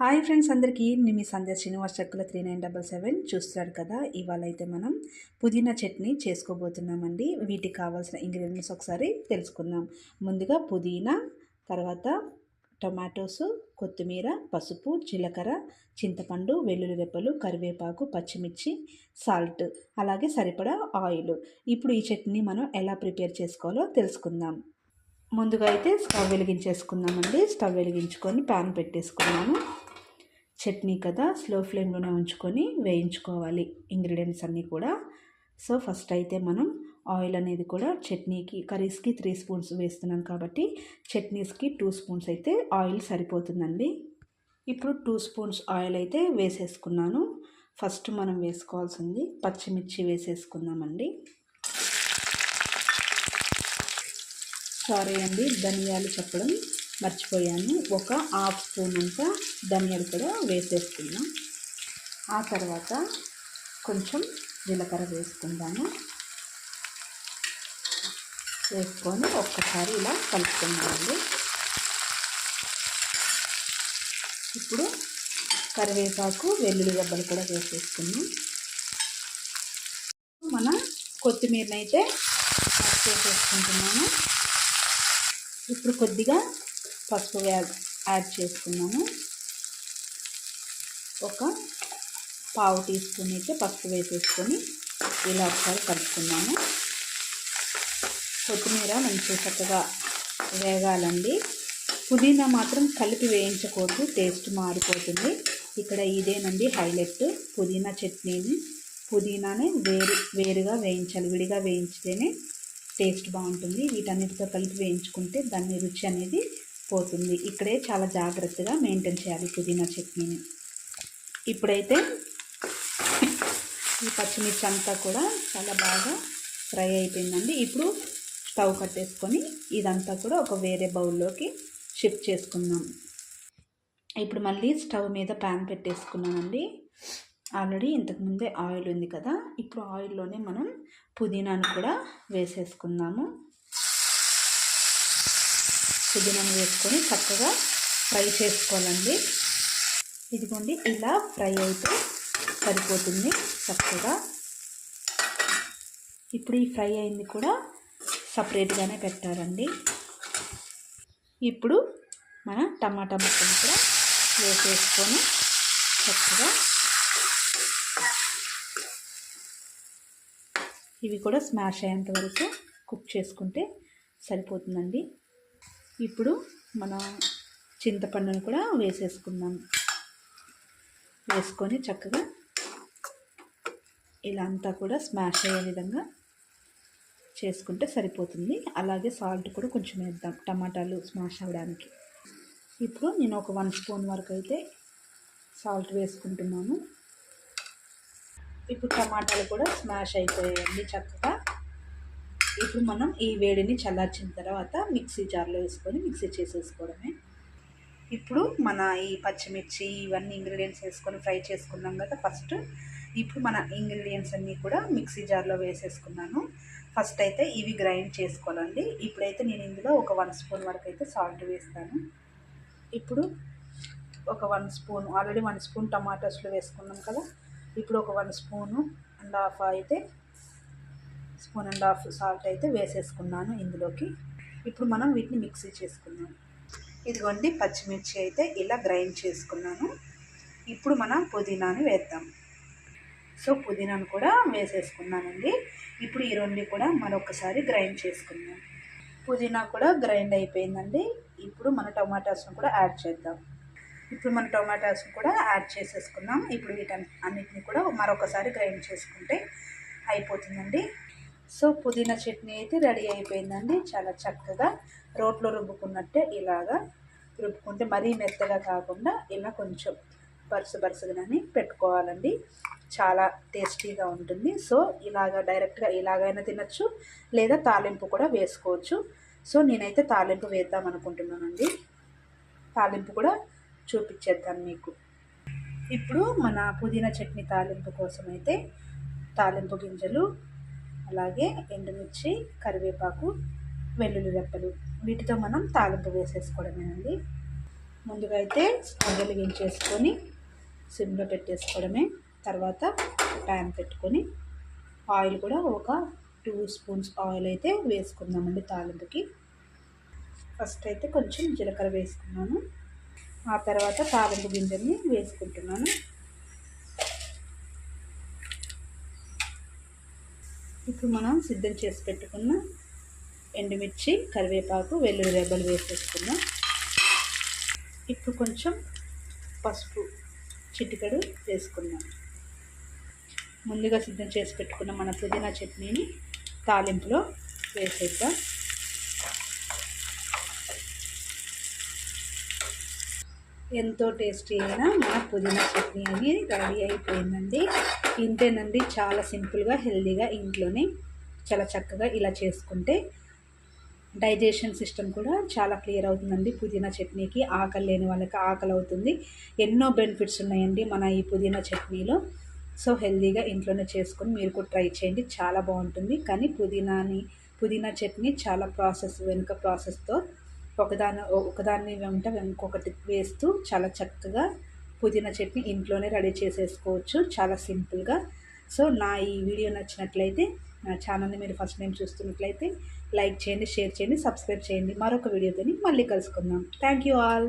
Hi friends అందరికీ నేను మీ Sandhya Srinivas Chakkula three nine double seven చూస్తున్నారు కదా ఇవాళ అయితే మనం పుదీనా చట్నీ చేసుకోబోతున్నామండి. వీటికి కావాల్సిన ఇంగ్రీడియంట్స్ ఒకసారి తెలుసుకుందాం. ముందుగా పుదీనా తర్వాత టొమాటోస్ కొత్తిమీర పసుపు జీలకర్ర చింతపండు వెల్లుల్లి రెప్పలు కరివేపాకు పచ్చిమిర్చి సాల్ట్ అలాగే సరిపడా ఆయిల్. ఇప్పుడు ఈ చట్నీ మనం ఎలా ప్రిపేర్ చేసుకోవాలో తెలుసుకుందాం. ముందుగా అయితే స్టవ్ వెలిగించేసుకుందామండి. స్టవ్ వెలిగించుకొని ప్యాన్ పెట్టేసుకున్నాము చట్నీ కదా స్లో ఫ్లేమ్లోనే ఉంచుకొని వేయించుకోవాలి ఇంగ్రీడియంట్స్ అన్నీ కూడా. సో ఫస్ట్ అయితే మనం ఆయిల్ అనేది కూడా చట్నీకి కర్రీస్కి త్రీ స్పూన్స్ వేస్తున్నాం కాబట్టి చట్నీస్కి టూ స్పూన్స్ అయితే ఆయిల్ సరిపోతుందండి. ఇప్పుడు టూ స్పూన్స్ ఆయిల్ అయితే వేసేసుకున్నాను. ఫస్ట్ మనం వేసుకోవాల్సింది పచ్చిమిర్చి వేసేసుకుందామండి. సారీ అండి ధనియాలు చెప్పడం. మర్చిపోయాను. ఒక హాఫ్ స్పూన్ అంతా ధనియాలు కూడా వేసేసుకున్నాం. ఆ తర్వాత కొంచెం జీలకర్ర వేసుకుందాము. వేసుకొని ఒక్కసారి ఇలా కలుపుకున్నామండి ఇప్పుడు కరివేపాకు వెల్లుల్లి దెబ్బలు కూడా వేసేసుకున్నాం. మన కొత్తిమీరనైతే అయితే వేసేసుకుంటున్నాము ఇప్పుడు కొద్దిగా పసుపు యాడ్ చేసుకున్నాము ఒక పావు టీ స్పూన్ అయితే పసుపు వేసేసుకొని ఇలా ఒకసారి కలుపుకున్నాము కొత్తిమీర మంచి చక్కగా వేగాలండి. పుదీనా మాత్రం కలిపి వేయించకూడదు టేస్ట్ మారిపోతుంది. ఇక్కడ ఇదేనండి హైలైట్ పుదీనా చట్నీని. పుదీనానే వేరు వేరుగా వేయించాలి విడిగా వేయించితేనే టేస్ట్ బాగుంటుంది. వీటన్నిటితో కలిపి వేయించుకుంటే దాని రుచి అనేది పోతుంది. ఇక్కడే చాలా జాగ్రత్తగా మెయింటైన్ చేయాలి పుదీనా చట్నీని. ఇప్పుడైతే ఈ పచ్చిమిర్చి అంతా కూడా చాలా బాగా ఫ్రై అయిపోయిందండి. ఇప్పుడు స్టవ్ కట్టేసుకొని ఇదంతా కూడా ఒక వేరే బౌల్లోకి షిఫ్ట్ చేసుకుందాం. ఇప్పుడు మళ్ళీ స్టవ్ మీద ప్యాన్ పెట్టేసుకున్నానండి. ఆల్రెడీ ఇంతకుముందే ఆయిల్ ఉంది కదా. ఇప్పుడు ఆయిల్లోనే మనం పుదీనాను కూడా వేసేసుకుందాము. పుదీనాను వేసుకొని చక్కగా ఫ్రై చేసుకోవాలండి. ఇదిగోండి ఇలా ఫ్రై అయితే సరిపోతుంది చక్కగా. ఇప్పుడు ఈ ఫ్రై అయింది కూడా సపరేట్గానే పెట్టాలండి. ఇప్పుడు మన టమాటా ముక్కను కూడా వేసేసుకొని చక్కగా ఇవి కూడా స్మాష్ అయ్యేంత వరకు కుక్ చేసుకుంటే సరిపోతుందండి. ఇప్పుడు మన చింతపండును కూడా వేసేసుకుందాం. వేసుకొని చక్కగా ఇలా అంతా కూడా స్మాష్ అయ్యే విధంగా చేసుకుంటే సరిపోతుంది. అలాగే సాల్ట్ కూడా కొంచెం వేద్దాం టమాటాలు స్మాష్ అవ్వడానికి. ఇప్పుడు నేను ఒక వన్ స్పూన్ వరకు అయితే సాల్ట్ వేసుకుంటున్నాను. ఇప్పుడు టమాటాలు కూడా స్మాష్ అయిపోయాయండి చక్కగా. ఇప్పుడు మనం ఈ వేడిని చల్లార్చిన తర్వాత మిక్సీ జార్లో వేసుకొని మిక్సీ చేసేసుకోవడమే. ఇప్పుడు మన ఈ పచ్చిమిర్చి ఇవన్నీ ఇంగ్రీడియంట్స్ వేసుకొని ఫ్రై చేసుకున్నాం కదా ఫస్ట్. ఇప్పుడు మన ఇంగ్రీడియంట్స్ అన్నీ కూడా మిక్సీ జార్లో వేసేసుకున్నాను. ఫస్ట్ అయితే ఇవి గ్రైండ్ చేసుకోవాలండి. ఇప్పుడైతే నేను ఇందులో ఒక వన్ స్పూన్ వరకు అయితే సాల్ట్ వేస్తాను. ఇప్పుడు ఒక one spoon already one spoon టమాటోస్లో వేసుకున్నాం కదా. ఇప్పుడు ఒక వన్ స్పూను అండ్ హాఫ్ అయితే స్పూన్ అండ్ హాఫ్ సాల్ట్ అయితే వేసేసుకున్నాను ఇందులోకి. ఇప్పుడు మనం వీటిని మిక్సీ చేసుకుందాం. ఇదిగోండి పచ్చిమిర్చి అయితే ఇలా గ్రైండ్ చేసుకున్నాను. ఇప్పుడు మనం పుదీనాని వేద్దాం. సో పుదీనాను కూడా వేసేసుకున్నానండి. ఇప్పుడు ఈ రెండు కూడా మరొకసారి గ్రైండ్ చేసుకుందాం. పుదీనా కూడా గ్రైండ్ అయిపోయిందండి. ఇప్పుడు మన టొమాటోస్ను కూడా యాడ్ చేద్దాం. ఇప్పుడు మన టొమాటోస్ కూడా యాడ్ చేసేసుకుందాం. ఇప్పుడు వీటన్ అన్నిటిని కూడా మరొకసారి గ్రైండ్ చేసుకుంటే అయిపోతుందండి. సో పుదీనా చట్నీ అయితే రెడీ అయిపోయిందండి. చాలా చక్కగా రోట్లో రుబ్బుకున్నట్టే ఇలాగా రుబ్బుకుంటే మరీ మెత్తగా కాకుండా ఇలా కొంచెం బరుసు బరుసుగానే పెట్టుకోవాలండి. చాలా టేస్టీగా ఉంటుంది. సో ఇలాగ డైరెక్ట్గా ఇలాగైనా తినచ్చు లేదా తాలింపు కూడా వేసుకోవచ్చు. సో నేనైతే తాలింపు వేద్దాం అనుకుంటున్నానండి. తాలింపు కూడా చూపించేద్దాను మీకు. ఇప్పుడు మన పుదీనా చట్నీ తాలింపు కోసం అయితే తాలింపు గింజలు అలాగే ఎండుమిర్చి కరివేపాకు వెల్లుల్లి రెప్పలు. వీటితో మనం తాలింపు వేసేసుకోవడమేనండి. ముందుగా అయితే స్టవ్ వెలిగించేసుకొని సిమ్లో పెట్టేసుకోవడమే. తర్వాత ప్యాన్ పెట్టుకొని ఆయిల్ కూడా ఒక టూ స్పూన్స్ ఆయిల్ అయితే వేసుకుందామండి తాలింపుకి. ఫస్ట్ అయితే కొంచెం జీలకర్ర వేసుకున్నాను. ఆ తర్వాత తాలింపు గింజల్ని వేసుకుంటున్నాను. ఇప్పుడు మనం సిద్ధం చేసి పెట్టుకున్న ఎండుమిర్చి కరివేపాకు వెల్లుల్లి రెబ్బలు వేసేసుకున్నాం ఇప్పుడు కొంచెం పసుపు చిటికడు వేసుకున్నాం ముందుగా సిద్ధం చేసి పెట్టుకున్న మన పుదీనా చట్నీని తాలింపులో వేసేద్దాం. ఎంతో టేస్టీ అయిన మన పుదీనా చట్నీ అని రెడీ అయిపోయిందండి. ఇంతేనండి చాలా సింపుల్గా హెల్తీగా ఇంట్లోనే చాలా చక్కగా ఇలా చేసుకుంటే డైజెషన్ సిస్టమ్ కూడా చాలా క్లియర్ అవుతుందండి. పుదీనా చట్నీకి ఆకలి లేని వాళ్ళకి ఆకలి అవుతుంది. ఎన్నో బెనిఫిట్స్ ఉన్నాయండి మన ఈ పుదీనా చట్నీలో. సో హెల్తీగా ఇంట్లోనే చేసుకొని మీరు కూడా ట్రై చేయండి. చాలా బాగుంటుంది. కానీ పుదీనాని పుదీనా చట్నీ చాలా ప్రాసెస్ వెనుక ప్రాసెస్తో ఒకదాని ఒకదాన్ని వెంట ఇంకొకటి వేస్తూ చాలా చక్కగా పుదీనా చట్నీ ఇంట్లోనే రెడీ చేసేసుకోవచ్చు. చాలా సింపుల్గా. సో నా ఈ వీడియో నచ్చినట్లయితే నా ఛానల్ని మీరు ఫస్ట్ టైం చూస్తున్నట్లయితే లైక్ చేయండి షేర్ చేయండి సబ్స్క్రైబ్ చేయండి. మరొక వీడియోతోని మళ్ళీ కలుసుకుందాం. Thank you all.